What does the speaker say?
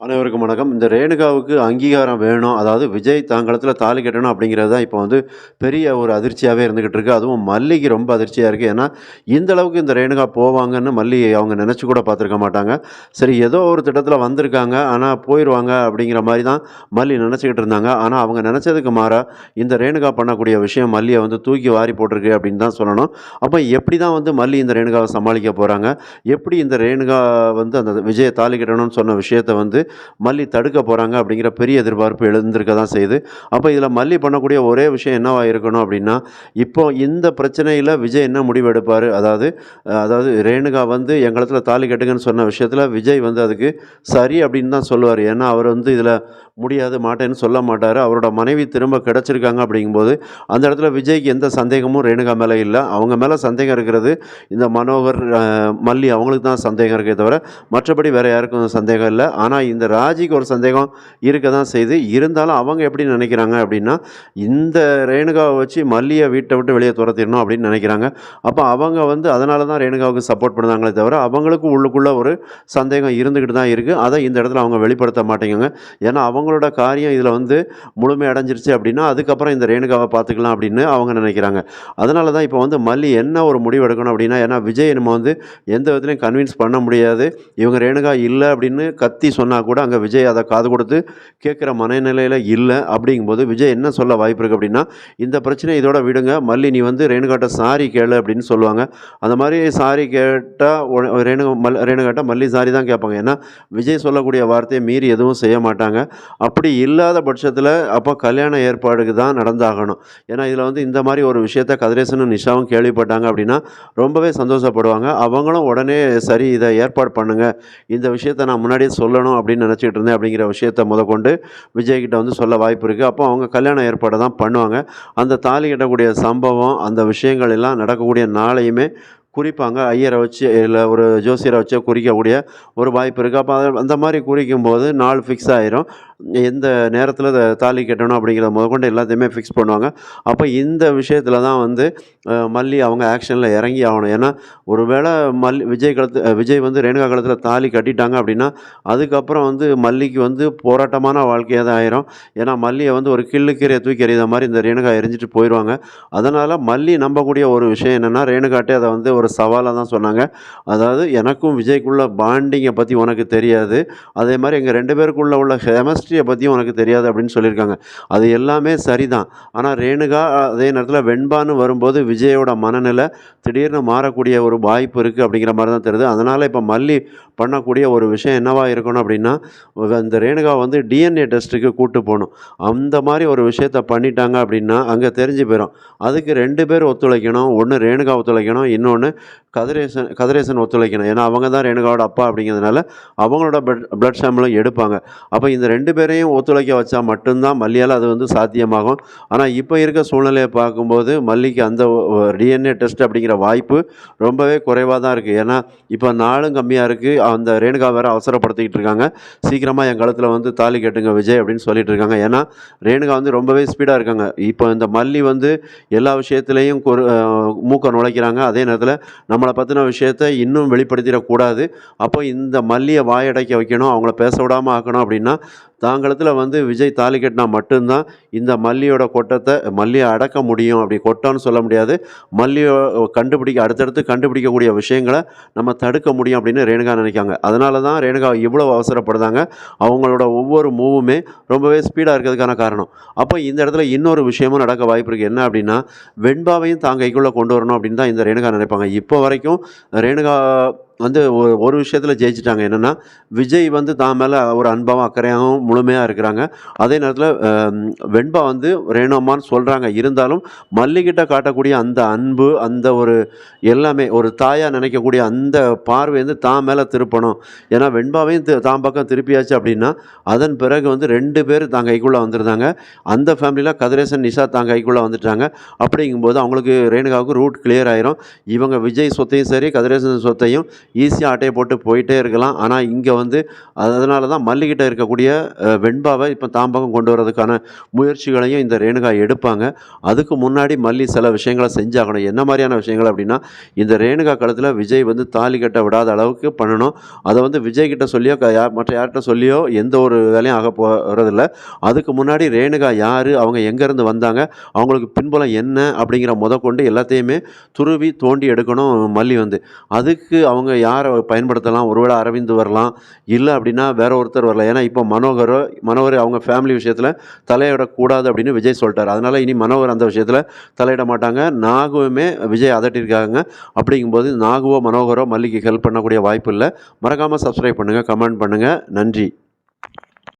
அனைவருக்கும் வணக்கம். இந்த ரேணுகாவுக்கு அங்கீகாரம் வேணும். அதாவது விஜய் தாங்களத்தில் தாலி கட்டணும் அப்படிங்கிறது தான் இப்போ வந்து பெரிய ஒரு அதிர்ச்சியாகவே இருந்துகிட்டு இருக்குது அதுவும் மல்லிக்கு ரொம்ப அதிர்ச்சியாக இருக்குது ஏன்னா, இந்த அளவுக்கு இந்த ரேணுகா போவாங்கன்னு மல்லி அவங்க நினச்சி கூட பார்த்துருக்க மாட்டாங்க. சரி ஏதோ ஒரு திட்டத்தில் வந்திருக்காங்க. ஆனால் போயிடுவாங்க அப்படிங்கிற மாதிரி தான் மல்லி நினச்சிக்கிட்டு இருந்தாங்க. ஆனால் அவங்க நினச்சதுக்கு மாறாக இந்த ரேணுகா பண்ணக்கூடிய விஷயம் மல்லியை வந்து தூக்கி வாரி போட்டிருக்கு அப்படின்னு தான் சொல்லணும். அப்போ எப்படி தான் வந்து மல்லி இந்த ரேணுகாவை சமாளிக்க போகிறாங்க எப்படி இந்த ரேணுகா வந்து அந்த விஜய தாலி கட்டணும்னு சொன்ன விஷயத்த வந்து மல்லி தடுக்க போகிறாங்க அப்படிங்கிற பெரிய எதிர்பார்ப்பு எழுந்திருக்க தான் செய்யுது. அப்போ இதில் மல்லி பண்ணக்கூடிய ஒரே விஷயம் என்னவாக இருக்கணும் அப்படின்னா, இப்போ இந்த பிரச்சனையில் விஜய் என்ன முடிவெடுப்பார் அதாவது அதாவது ரேணுகா வந்து எங்களத்தில் தாலி கட்டுங்கன்னு சொன்ன விஷயத்தில் விஜய் வந்து அதுக்கு சரி அப்படின்னு தான் சொல்லுவார். ஏன்னா, அவர் வந்து இதில் முடியாது, மாட்டேன்னு சொல்ல மாட்டார். அவரோட மனைவி திரும்ப கிடைச்சிருக்காங்க அப்படிங்கும்போது, அந்த இடத்துல விஜய்க்கு எந்த சந்தேகமும் ரேணுகா மேலே இல்லை. அவங்க மேலே சந்தேகம் இருக்கிறது இந்த மனோகர், மல்லி அவங்களுக்கு தான் சந்தேகம் இருக்கே தவிர, மற்றபடி வேறு யாருக்கும் சந்தேகம் இல்லை. ஆனால் இந்த ராஜிக்கு ஒரு சந்தேகம் இருக்க தான் செய்யுது. இருந்தாலும் அவங்க எப்படி நினைக்கிறாங்க அப்படின்னா, இந்த ரேணுகாவை வச்சு மல்லியை வீட்டை விட்டு வெளியே துரத்திடணும் அப்படின்னு நினைக்கிறாங்க அப்போ அவங்க வந்து அதனால தான் ரேணுகாவுக்கு சப்போர்ட் பண்ணுறாங்களே தவிர, அவங்களுக்கும் உள்ளுக்குள்ளே ஒரு சந்தேகம் இருந்துக்கிட்டு தான் இருக்குது அதை இந்த இடத்துல அவங்க வெளிப்படுத்த மாட்டேங்குங்க ஏன்னா, அவங்களோட காரியம் இதில் வந்து முழுமை அடைஞ்சிருச்சு அப்படின்னா, அதுக்கப்புறம் இந்த ரேணுகாவை பார்த்துக்கலாம் அப்படின்னு அவங்க நினைக்கிறாங்க அதனால தான் இப்போ வந்து மல்லி என்ன ஒரு முடிவு எடுக்கணும் அப்படின்னா, ஏன்னா விஜய் நம்ம வந்து எந்த விதத்துலையும் கன்வின்ஸ் பண்ண முடியாது. இவங்க ரேணுகா இல்லை அப்படின்னு கத்தி சொன்னால் கூட, அங்கே விஜய் அதை காது கொடுத்து கேட்குற மனநிலையில் இல்லை அப்படிங்கும்போது விஜய் என்ன சொல்ல வாய்ப்பு இருக்குது அப்படின்னா, இந்த பிரச்சனை இதோட விடுங்க. மல்லி நீ வந்து ரேணுகாட்ட சாரி கேளு அப்படின்னு சொல்லுவாங்க. அந்த மாதிரி சாரி கேட்டால் ரேணு ரேணுகா மல் ரேணுகாட்ட மல்லி சாரி தான் கேட்பாங்க. ஏன்னா, விஜய் சொல்லக்கூடிய வார்த்தையை மீறி எதுவும் செய்ய மாட்டாங்க. அப்படி இல்லாத பட்சத்தில் அப்போ கல்யாண ஏற்பாடுக்கு தான் நடந்தாகணும். ஏன்னா, இதில் வந்து இந்த மாதிரி ஒரு விஷயத்த கதிரேசனும், நிஷாவும் கேள்விப்பட்டாங்க அப்படின்னா, ரொம்பவே சந்தோஷப்படுவாங்க. அவங்களும் உடனே சரி இதை ஏற்பாடு பண்ணுங்கள் இந்த விஷயத்த நான் முன்னாடியே சொல்லணும் அப்படின்னு நினச்சிக்கிட்டு இருந்தேன் அப்படிங்கிற விஷயத்த முதற்கொண்டு விஜய்கிட்ட வந்து சொல்ல வாய்ப்பு இருக்குது அப்போ அவங்க கல்யாண ஏற்பாடு தான் பண்ணுவாங்க. அந்த தாலி கட்டக்கூடிய சம்பவம், அந்த விஷயங்கள் எல்லாம் நடக்கக்கூடிய நாளையுமே குறிப்பாங்க. ஐயரை வச்சு இல்லை ஒரு ஜோசியரை வச்சோ குறிக்கக்கூடிய ஒரு வாய்ப்பு இருக்குது அப்போ அத அந்த குறிக்கும் குறிக்கும்போது நாள் ஃபிக்ஸ் ஆயிரும். எந்த நேரத்தில் தாலி கட்டணும் அப்படிங்கிறத முதற்கொண்டு எல்லாத்தையுமே ஃபிக்ஸ் பண்ணுவாங்க. அப்போ இந்த விஷயத்தில் தான் வந்து மல்லி அவங்க ஆக்ஷனில் இறங்கி ஆகணும். ஏன்னா, ஒரு வேள மல் விஜய் கழுத்து விஜய் வந்து ரேணுகா கழுத்தில தாலி கட்டிட்டாங்க அப்படின்னா, அதுக்கப்புறம் வந்து மல்லிக்கு வந்து போராட்டமான வாழ்க்கையாக தான் ஆயிரும். ஏன்னா, மல்லியை வந்து ஒரு கிள்ளுக்கீரையை தூக்கி எறியிற மாதிரி இந்த ரேணுகா எரிஞ்சிட்டு போயிடுவாங்க அதனால் மல்லி நம்பக்கூடிய ஒரு விஷயம் என்னென்னா ரேணுகாட்டே அதை வந்து ஒரு சவாலாக தான் சொன்னாங்க. அதாவது எனக்கும் விஜய்க்குள்ள பாண்டிங்கை பற்றி உனக்கு தெரியாது. அதே மாதிரி எங்கள் ரெண்டு பேருக்குள்ள உள்ள கெமிஸ்ட்ரிய பற்றியும் உனக்கு தெரியாது அப்படின்னு சொல்லியிருக்காங்க. அது எல்லாமே சரிதான். ஆனால் ரேணுகா அதே நேரத்தில் வெண்பான்னு வரும்போது விஜயோட மனநிலை திடீர்னு மாறக்கூடிய ஒரு வாய்ப்பு இருக்குது அப்படிங்கிற மாதிரி தான் தெரியுது. அதனால் இப்போ மல்லி பண்ணக்கூடிய ஒரு விஷயம் என்னவாக இருக்கணும் அப்படின்னா, இந்த ரேணுகா வந்து டிஎன்ஏ டெஸ்ட்டுக்கு கூட்டு போகணும் அந்த மாதிரி ஒரு விஷயத்த பண்ணிட்டாங்க அப்படின்னா, அங்கே தெரிஞ்சு போயிடும் அதுக்கு ரெண்டு பேர் ஒத்துழைக்கணும். ஒன்று ரேணுகா ஒத்துழைக்கணும். இன்னொன்று கதிரேசன் கதிரேசன் ஒத்துழைக்கணும். ஏன்னா, அவங்க தான் ரேணுகாவோட அப்பா அப்படிங்கிறதுனால, அவங்களோட பிளட் சாம்பிளும் எடுப்பாங்க. அப்போ இந்த ரெண்டு பேரையும் ஒத்துழைக்க வச்சா மட்டும்தான் மல்லியால் அது வந்து சாத்தியமாகும். ஆனால் இப்போ இருக்க சூழ்நிலையை பார்க்கும்போது மல்லிக்கு அந்த டிஎன்ஏ டெஸ்ட் அப்படிங்கிற வாய்ப்பு ரொம்பவே குறைவாக தான் இருக்குது ஏன்னா, இப்போ நாளும் கம்மியாக இருக்குது அந்த ரேணுகா வேறு அவசரப்படுத்திக்கிட்டு இருக்காங்க. சீக்கிரமாக என் கழுத்தில் வந்து தாலி கட்டுங்க விஜய் அப்படின்னு சொல்லிட்டு இருக்காங்க. ஏன்னா, ரேணுகா வந்து ரொம்பவே ஸ்பீடாக இருக்காங்க. இப்போ இந்த மல்லி வந்து எல்லா விஷயத்துலேயும் மூக்க நுழைக்கிறாங்க. அதே நேரத்தில் நம்மளை பற்றின விஷயத்த இன்னும் வெளிப்படுத்திடக்கூடாது அப்போ இந்த மல்லியை வாயடைக்க வைக்கணும். அவங்கள பேச விடாமல் ஆக்கணும் அப்படின்னா, தாங்களத்தில் வந்து விஜய் தாலி கட்டினா மட்டும்தான் இந்த மல்லியோட கொட்டத்தை மல்லியை அடக்க முடியும். அப்படி கொட்டம்னு சொல்ல முடியாது. மல்லியோ கண்டுபிடிக்க அடுத்தடுத்து கண்டுபிடிக்கக்கூடிய விஷயங்களை நம்ம தடுக்க முடியும் அப்படின்னு ரேணுகா நினைக்காங்க அதனால தான் ரேணுகா இவ்வளோ அவசரப்படுதாங்க. அவங்களோட ஒவ்வொரு மூவுமே ரொம்பவே ஸ்பீடாக இருக்கிறதுக்கான காரணம். அப்போ இந்த இடத்துல இன்னொரு விஷயமும் நடக்க வாய்ப்பு இருக்குது என்ன அப்படின்னா, வெண்பாவையும் தான் கைக்குள்ளே கொண்டு வரணும் அப்படின்னு தான் இந்த ரேணுகா நினைப்பாங்க. இப்போ வரைக்கும் ரேணுகா வந்து ஒ ஒரு விஷயத்தில் ஜெயிச்சிட்டாங்க என்னென்னா விஜய் வந்து தான் மேலே ஒரு அன்பாவும், அக்கறையாகவும் முழுமையாக இருக்கிறாங்க. அதே நேரத்தில் வெண்பா வந்து ரேணுமான்னு சொல்கிறாங்க இருந்தாலும் மல்லிகிட்ட காட்டக்கூடிய அந்த அன்பு, அந்த ஒரு எல்லாமே ஒரு தாயாக நினைக்கக்கூடிய அந்த பார்வை வந்து தான் மேலே திருப்பணும். ஏன்னா, வெண்பாவையும் தான் பக்கம் திருப்பியாச்சு அப்படின்னா, அதன் பிறகு வந்து ரெண்டு பேர் தான் கைக்குள்ளே வந்துருந்தாங்க. அந்த ஃபேமிலியில் கதிரேசன், நிஷா தான் கைக்குள்ளே வந்துட்டாங்க. அப்படிங்கும்போது அவங்களுக்கு ரேணுகாவுக்கு ரூட் கிளியர் ஆயிரும். இவங்க விஜய் சொத்தையும் சரி, கதிரேசன் சொத்தையும் ஈஸியாக ஆட்டையை போட்டு போயிட்டே இருக்கலாம். ஆனால் இங்கே வந்து அதனால தான் மல்லிகிட்ட இருக்கக்கூடிய வெண்பாவை இப்போ தாம்பகம் கொண்டு வரதுக்கான முயற்சிகளையும் இந்த ரேணுகா எடுப்பாங்க. அதுக்கு முன்னாடி மல்லி சில விஷயங்களை செஞ்சாகணும். என்ன மாதிரியான விஷயங்கள் அப்படின்னா இந்த ரேணுகா காலத்தில் விஜய் வந்து தாலி கட்ட விடாத அளவுக்கு பண்ணணும். அதை வந்து விஜய் கிட்ட சொல்லியோ க- யார் மற்ற யார்கிட்ட சொல்லியோ எந்த ஒரு வேலையும் ஆக போகிறதில்ல அதுக்கு முன்னாடி ரேணுகா யார் அவங்க எங்கேருந்து வந்தாங்க அவங்களுக்கு பின்புலம் என்ன அப்படிங்கிற முத கொண்டு எல்லாத்தையுமே துருவி தோண்டி எடுக்கணும் மல்லி வந்து. அதுக்கு அவங்க யாரை பயன்படுத்தலாம்? ஒருவேளை அரவிந்த் வரலாம். இல்லை அப்படின்னா வேற ஒருத்தர் வரலாம். ஏன்னா இப்போ மனோகரோ மனோகர் அவங்க ஃபேமிலி விஷயத்தில் தலையிடக்கூடாது அப்படின்னு விஜய் சொல்லிட்டார். அதனால் இனி மனோகர் அந்த விஷயத்தில் தலையிட மாட்டாங்க. நாகுவுமே விஜய் அதட்டியிருக்காங்க அப்படிங்கும்போது நாகுவோ மனோகரோ மல்லிக்கு ஹெல்ப் பண்ணக்கூடிய வாய்ப்பு இல்லை. மறக்காமல் சப்ஸ்கிரைப் பண்ணுங்கள் கமெண்ட் பண்ணுங்கள் நன்றி.